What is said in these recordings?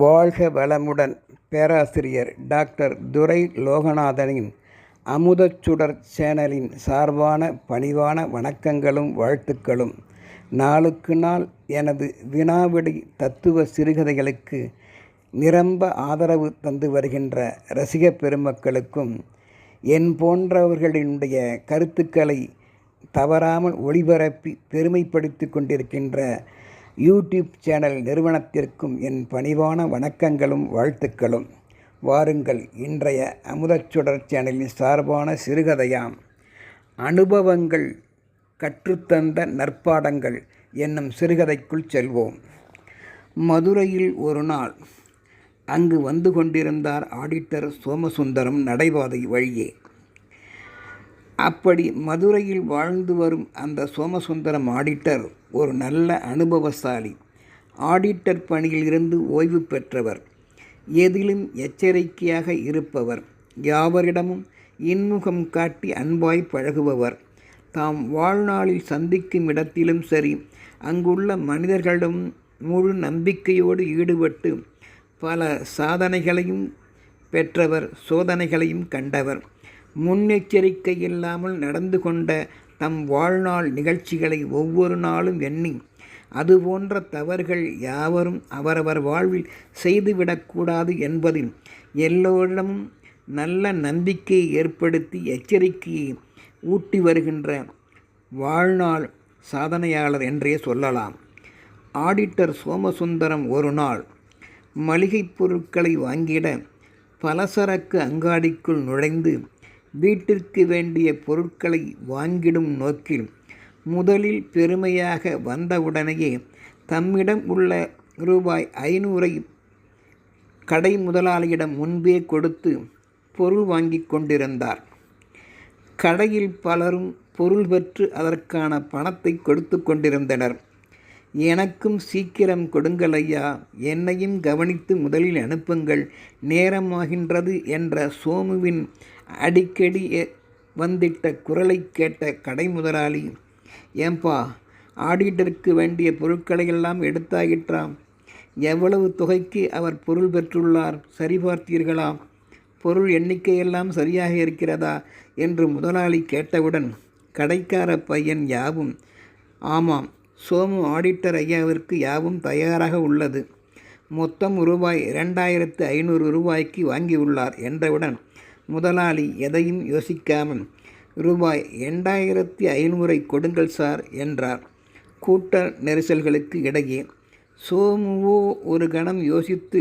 வாழ்க வளமுடன் பேராசிரியர் டாக்டர் துரை லோகநாதனின் அமுதச்சுடர் சேனலின் சார்பான பணிவான வணக்கங்களும் வாழ்த்துக்களும். நாளுக்கு நாள் எனது வினாவிடை தத்துவ சிறுகதைகளுக்கு நிரம்ப ஆதரவு தந்து வருகின்ற ரசிக பெருமக்களுக்கும் என் போன்றவர்களினுடைய கருத்துக்களை தவறாமல் ஒளிபரப்பி பெருமைப்படுத்தி கொண்டிருக்கின்ற யூடியூப் சேனல் நிறுவனத்திற்கும் என் பணிவான வணக்கங்களும் வாழ்த்துக்களும். வாருங்கள் இன்றைய அமுதச்சுடர் சேனலின் சார்பான சிறுகதையாம். அனுபவங்கள் கற்றுத்தந்த நற்பாடங்கள் என்னும் சிறுகதைக்குள் செல்வோம். மதுரையில் ஒரு நாள் அங்கு வந்து கொண்டிருந்தார் ஆடிட்டர் சோமசுந்தரம் நடைபாதை வழியே. அப்படி மதுரையில் வாழ்ந்து வரும் அந்த சோமசுந்தரம் ஆடிட்டர் ஒரு நல்ல அனுபவசாலி. ஆடிட்டர் பணியில் இருந்து ஓய்வு பெற்றவர். எதிலும் எச்சரிக்கையாக இருப்பவர். யாவரிடமும் இன்முகம் காட்டி அன்பாய் பழகுபவர். தாம் வாழ்நாளில் சந்திக்கும் இடத்திலும் சரி அங்குள்ள மனிதர்களிடம் முழு நம்பிக்கையோடு ஈடுபட்டு பல சாதனைகளையும் பெற்றவர் சோதனைகளையும் கண்டவர். முன்னெச்சரிக்கை இல்லாமல் நடந்து கொண்ட தம் வாழ்நாள் நிகழ்ச்சிகளை ஒவ்வொரு நாளும் எண்ணி அதுபோன்ற தவறுகள் யாவரும் அவரவர் வாழ்வில் செய்துவிடக்கூடாது என்பதில் எல்லோரிடமும் நல்ல நம்பிக்கையை ஏற்படுத்தி எச்சரிக்கையை ஊட்டி வருகின்ற வாழ்நாள் சாதனையாளர் என்றே சொல்லலாம். ஆடிட்டர் சோமசுந்தரம் ஒரு நாள் மளிகைப் பொருட்களை வாங்கிட பலசரக்கு அங்காடிக்குள் நுழைந்து வீட்டிற்கு வேண்டிய பொருட்களை வாங்கிடும் நோக்கில் முதலில் பெருமையாக வந்தவுடனேயே தம்மிடம் உள்ள ரூபாய் ஐநூறை கடை முதலாளியிடம் முன்பே கொடுத்து பொருள் வாங்கி கொண்டிருந்தார். கடையில் பலரும் பொருள் பெற்று அதற்கான பணத்தை கொடுத்து கொண்டிருந்தனர். எனக்கும் சீக்கிரம் கொடுங்கள் ஐயா என்னையும் கவனித்து முதலில் அனுப்புங்கள். நேரமாகின்றது என்ற சோமுவின் அடிக்கடி வந்திட்ட குரலை கேட்ட கடை முதலாளி ஏம்பா ஆடிட்டருக்கு வேண்டிய பொருட்களை எல்லாம் எடுத்தாயிற்றாம். எவ்வளவு தொகைக்கு அவர் பொருள் பெற்றுள்ளார்? சரிபார்த்தீர்களா பொருள் எண்ணிக்கையெல்லாம் சரியாக இருக்கிறதா? என்று முதலாளி கேட்டவுடன் கடைக்கார பையன் யாவும்? ஆமாம் சோமு ஆடிட்டர் ஐயாவிற்கு யாவும் தயாராக உள்ளது. மொத்தம் ரூபாய் இரண்டாயிரத்து ஐநூறு ரூபாய்க்கு வாங்கியுள்ளார் என்றவுடன் முதலாளி எதையும் யோசிக்காமல் ரூபாய் ரெண்டாயிரத்தி ஐநூறை கொடுங்கள் சார் என்றார். கூட்ட நெரிசல்களுக்கு இடையே சோமுவோ ஒரு கணம் யோசித்து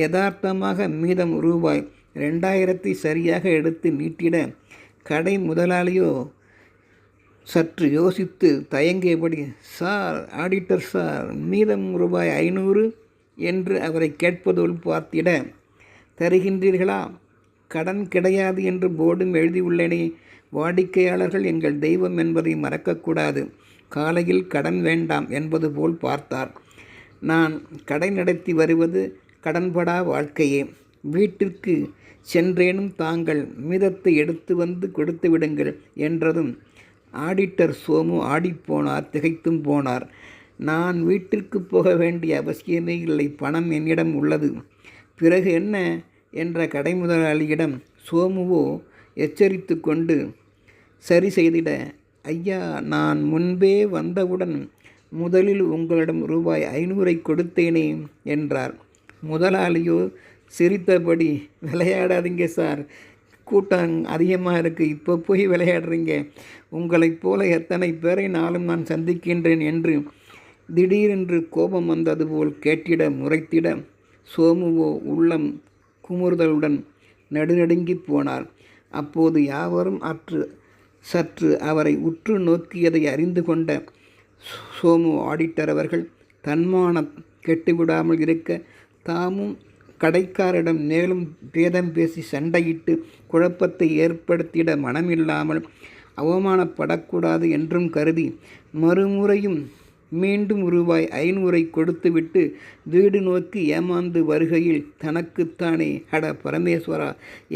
யதார்த்தமாக மீதம் ரூபாய் ரெண்டாயிரத்தை சரியாக எடுத்து நீட்டிட கடை முதலாளியோ சற்று யோசித்து தயங்கியபடி சார் ஆடிட்டர் சார் மீதம் ரூபாய் ஐநூறு என்று அவரை கேட்பதோல் பார்த்திட தருகின்றீர்களா? கடன் கிடையாது என்று போர்டும் எழுதியுள்ளேனே வாடிக்கையாளர்கள் எங்கள் தெய்வம் என்பதை மறக்கக்கூடாது. காலையில் கடன் வேண்டாம் என்பது போல் பார்த்தார். நான் கடை நடத்தி வருவது கடன்படா வாழ்க்கையே. வீட்டிற்கு சென்றேனும் தாங்கள் மீதத்தை எடுத்து வந்து கொடுத்து விடுங்கள் என்றதும் ஆடிட்டர் சோமு ஆடிப்போனார் திகைத்தும் போனார். நான் வீட்டிற்கு போக வேண்டிய அவசியமே இல்லை பணம் என்னிடம் உள்ளது. பிறகு என்ன? என்ற கடை முதலாளியிடம் சோமுவோ எச்சரித்து கொண்டு சரி செய்திட ஐயா நான் முன்பே வந்தவுடன் முதலில் உங்களிடம் ரூபாய் ஐநூறை கொடுத்தேனே என்றார். முதலாளியோ சிரித்தபடி விளையாடாதீங்க சார் கூட்டம் அதிகமாக இருக்குது இப்போ போய் விளையாடுறீங்க. உங்களைப் போல எத்தனை பேரை நாளும் நான் சந்திக்கின்றேன் என்று திடீரென்று கோபம் வந்தது போல் கேட்டிட முறைத்திட சோமுவோ உள்ளம் குமுறுதலுடன் நடுநடுங்கி போனார். அப்போது யாவரும் அற்று சற்று அவரை உற்று நோக்கியதை அறிந்து கொண்ட சோமு ஆடிட்டர் அவர்கள் தன்மானம் கெட்டுவிடாமல் இருக்க தாமும் கடைக்காரிடம் மேலும் பேதம் பேசி சண்டையிட்டு குழப்பத்தை ஏற்படுத்திட மனமில்லாமல் அவமானப்படக்கூடாது என்றும் கருதி மறுமுறையும் மீண்டும் ரூபாய் ஐநூறை கொடுத்துவிட்டு வீடு நோக்கி ஏமாந்து வருகையில் தனக்குத்தானே அட பரமேஸ்வரா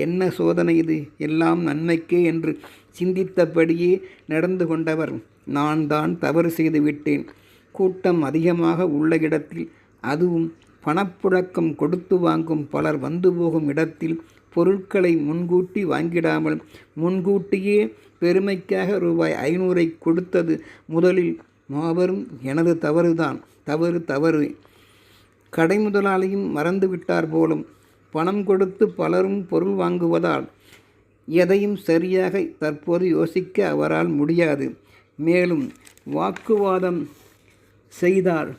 என்ன சோதனை இது? எல்லாம் நன்மைக்கே என்று சிந்தித்தபடியே நடந்து கொண்டவர். நான் தான் தவறு செய்து விட்டேன். கூட்டம் அதிகமாக உள்ள இடத்தில் அதுவும் பணப்புழக்கம் கொடுத்து வாங்கும் பலர் வந்து போகும் இடத்தில் பொருட்களை முன்கூட்டி வாங்கிடாமல் முன்கூட்டியே பெருமைக்காக ரூபாய் ஐநூறை கொடுத்தது முதலில் மாபெரும் எனது தவறுதான். தவறு தவறு. கடை முதலாளியும் மறந்து விட்டார் போலும் பணம் கொடுத்து பலரும் பொருள் வாங்குவதால் எதையும் சரியாக தற்போது யோசிக்க அவரால் முடியாது. மேலும் வாக்குவாதம் செய்தால்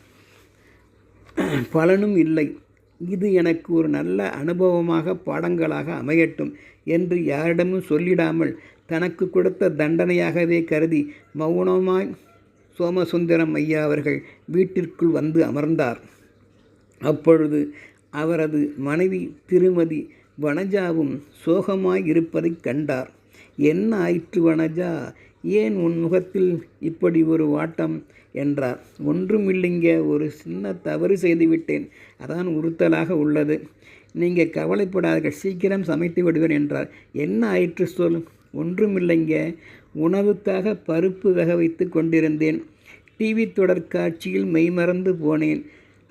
பலனும் இல்லை. இது எனக்கு ஒரு நல்ல அனுபவமாக பாடங்களாக அமையட்டும் என்று யாரிடமும் சொல்லிடாமல் தனக்கு கொடுத்த தண்டனையாகவே கருதி மௌனமாய் சோமசுந்தரம் ஐயா அவர்கள் வீட்டிற்குள் வந்து அமர்ந்தார். அப்பொழுது அவரது மனைவி திருமதி வனஜாவும் சோகமாய் இருப்பதைக் கண்டார். என்ன ஆயிற்று வனஜா? ஏன் உன் முகத்தில் இப்படி ஒரு வாட்டம்? என்றார். ஒன்றுமில்லைங்க ஒரு சின்ன தவறு செய்துவிட்டேன். அதான் உறுத்தலாக உள்ளது. நீங்கள் கவலைப்படாதீர்கள் சீக்கிரம் சமைத்து விடுவேன் என்றார். என்ன ஆயிற்று சொல்? ஒன்றுமில்லைங்க உணவுக்காக பருப்பு வேக வைத்து கொண்டிருந்தேன். டிவி தொடர் காட்சியில் மெய்மறந்து போனேன்.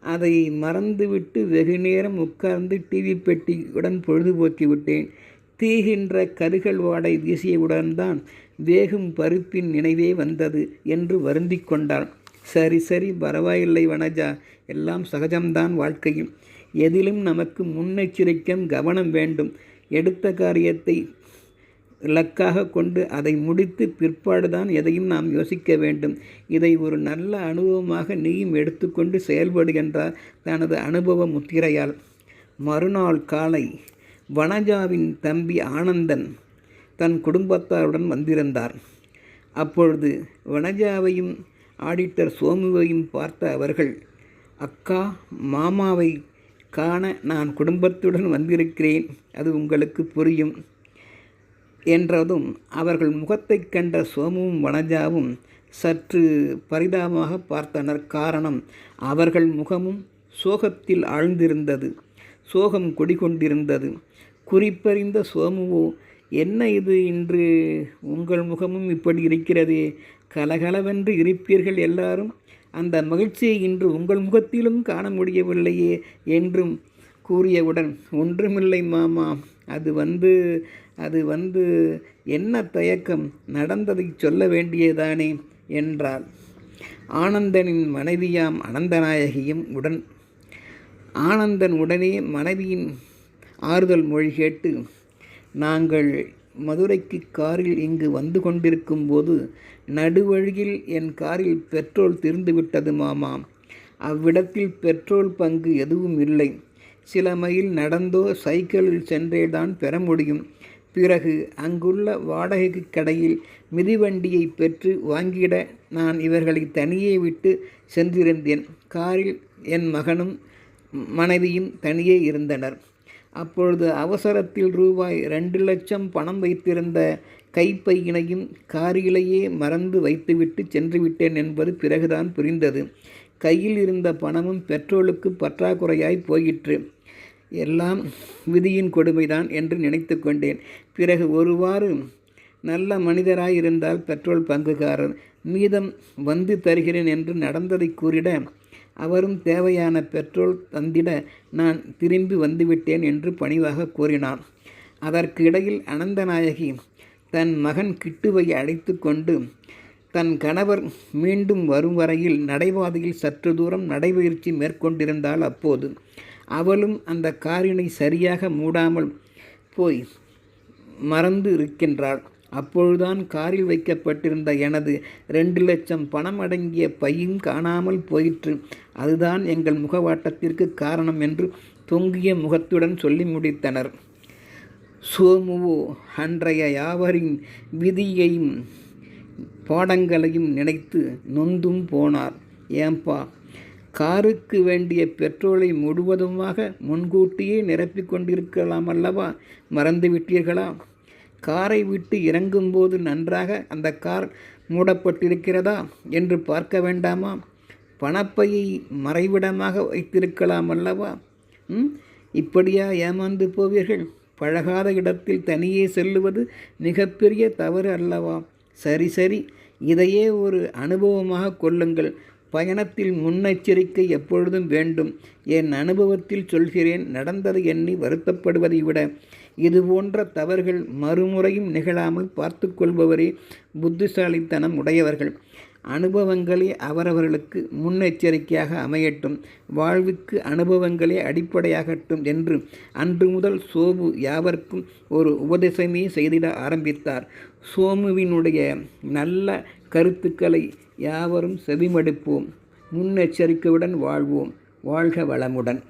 அதை மறந்துவிட்டு வெகு நேரம் உட்கார்ந்து டிவி பெட்டியுடன் பொழுதுபோக்கி விட்டேன் தீகின்ற கருகள் வாடை வீசியவுடன் தான் வேகும் பருப்பின் நினைவே வந்தது என்று வருந்தி கொண்டாள் சரி சரி பரவாயில்லை வனஜா எல்லாம் சகஜம்தான் வாழ்க்கையும். எதிலும் நமக்கு முன்னெச்சரிக்கம் கவனம் வேண்டும். எடுத்த காரியத்தை இலக்காக கொண்டு அதை முடித்து பிற்பாடுதான் எதையும் நாம் யோசிக்க வேண்டும். இதை ஒரு நல்ல அனுபவமாக நீயும் எடுத்துக்கொண்டு செயல்படுகின்றார் தனது அனுபவ முத்திரையால். மறுநாள் காலை வனஜாவின் தம்பி ஆனந்தன் தன் குடும்பத்தாருடன் வந்திருந்தார். அப்பொழுது வனஜாவையும் ஆடிட்டர் சோமுவையும் பார்த்த அவர்கள் அக்கா மாமாவை காண நான் குடும்பத்துடன் வந்திருக்கிறேன். அது உங்களுக்கு புரியும் என்றதும் அவர்கள் முகத்தைக் கண்ட சோமுவும் வனஜாவும் சற்று பரிதாபமாக பார்த்தனர். காரணம் அவர்கள் முகமும் சோகத்தில் ஆழ்ந்திருந்தது சோகம் குடிகொண்டிருந்தது. குறிப்பறிந்த சோமுவோ என்ன இது இன்று உங்கள் முகமும் இப்படி இருக்கிறது? கலகலவென்று இருப்பீர்கள் எல்லாரும். அந்த மகிழ்ச்சியை இன்று உங்கள் முகத்திலும் காண முடியவில்லையே என்றும் கூறியவுடன் ஒன்றுமில்லை மாமா அது வந்து அது வந்து என்ன தயக்கம்? நடந்ததை சொல்ல வேண்டியதானே? என்றாள். ஆனந்தனின் மனைவியாம் அனந்தநாயகியும் உடன் ஆனந்தன் உடனே மனைவியின் ஆறுதல் மொழி கேட்டு நாங்கள் மதுரைக்கு காரில் இங்கு வந்து கொண்டிருக்கும் போது நடுவழியில் என் காரில் பெட்ரோல் தீர்ந்துவிட்டது மாமா. அவ்விடத்தில் பெட்ரோல் பங்கு எதுவும் இல்லை. சில மைல் நடந்தோ சைக்கிளில் சென்றே தான் பெற முடியும். பிறகு அங்குள்ள வாடகைக்கு கடையில் மிதிவண்டியை பெற்று வாங்கிட நான் இவர்களை தனியே விட்டு சென்றிருந்தேன். காரில் என் மகனும் மனைவியும் தனியே இருந்தனர். அப்பொழுது அவசரத்தில் ரூபாய் ரெண்டு லட்சம் பணம் வைத்திருந்த கைப்பையினையும் காரிலேயே மறந்து வைத்துவிட்டு சென்று விட்டேன் என்பது பிறகுதான் புரிந்தது. கையில் இருந்த பணமும் பெட்ரோலுக்கு பற்றாக்குறையாய் போயிற்று. எல்லாம் விதியின் கொடுமைதான் என்று நினைத்து கொண்டேன். பிறகு ஒருவாறு நல்ல மனிதராய் இருந்தால் பெட்ரோல் பங்குகாரர் மீதம் வந்து தருகிறேன் என்று நடந்ததை கூறிட அவரும் தேவையான பெட்ரோல் தந்திட நான் திரும்பி வந்துவிட்டேன் என்று பணிவாக கூறினார். அதற்கு இடையில் அனந்தநாயகி தன் மகன் கிட்டுவை அழைத்து கொண்டு தன் கணவர் மீண்டும் வரும் வரையில் நடைபாதையில் சற்று தூரம் நடைபயிற்சி மேற்கொண்டிருந்தால் அப்போது அவளும் அந்த காரினை சரியாக மூடாமல் போய் மறந்து இருக்கின்றாள். அப்பொழுதுதான் காரில் வைக்கப்பட்டிருந்த எனது ரெண்டு லட்சம் பணம் அடங்கிய பையும் காணாமல் போயிற்று. அதுதான் எங்கள் முகவாட்டத்திற்கு காரணம் என்று தொங்கிய முகத்துடன் சொல்லி முடித்தனர். சோமுவோ அன்றைய யாவரின் விதியையும் பாடங்களையும் நினைத்து நொந்தும் போனார். ஏம்பா காருக்கு வேண்டிய பெட்ரோலை முழுவதுமாக முன்கூட்டியே நிரப்பிக் கொண்டிருக்கலாம் அல்லவா? மறந்துவிட்டீர்களா? காரை விட்டு இறங்கும்போது நன்றாக அந்த கார் மூடப்பட்டிருக்கிறதா என்று பார்க்க வேண்டாமா? பணப்பையை மறைவிடமாக வைத்திருக்கலாம் அல்லவா? ம் இப்படியா ஏமாந்து போவீர்கள்? பழகாத இடத்தில் தனியே செல்லுவது மிகப்பெரிய தவறு அல்லவா? சரி சரி. இதையே ஒரு அனுபவமாக கொள்ளுங்கள். பயணத்தில் முன்னெச்சரிக்கை எப்பொழுதும் வேண்டும். என் அனுபவத்தில் சொல்கிறேன். நடந்ததை எண்ணி வருத்தப்படுவதை விட இதுபோன்ற தவறுகள் மறுமுறையும் நிகழாமல் பார்த்து கொள்பவரே புத்திசாலித்தனம் உடையவர்கள். அனுபவங்களே அவரவர்களுக்கு முன்னெச்சரிக்கையாக அமையட்டும். வாழ்வுக்கு அனுபவங்களே அடிப்படையாகட்டும் என்று அன்று முதல் சோபு யாவர்க்கும் ஒரு உபதேசமே செய்திட ஆரம்பித்தார். சோமுவினுடைய நல்ல கருத்துக்களை யாவரும் செவிமடுப்போம். முன்னெச்சரிக்கையுடன் வாழ்வோம். வாழ்க வளமுடன்.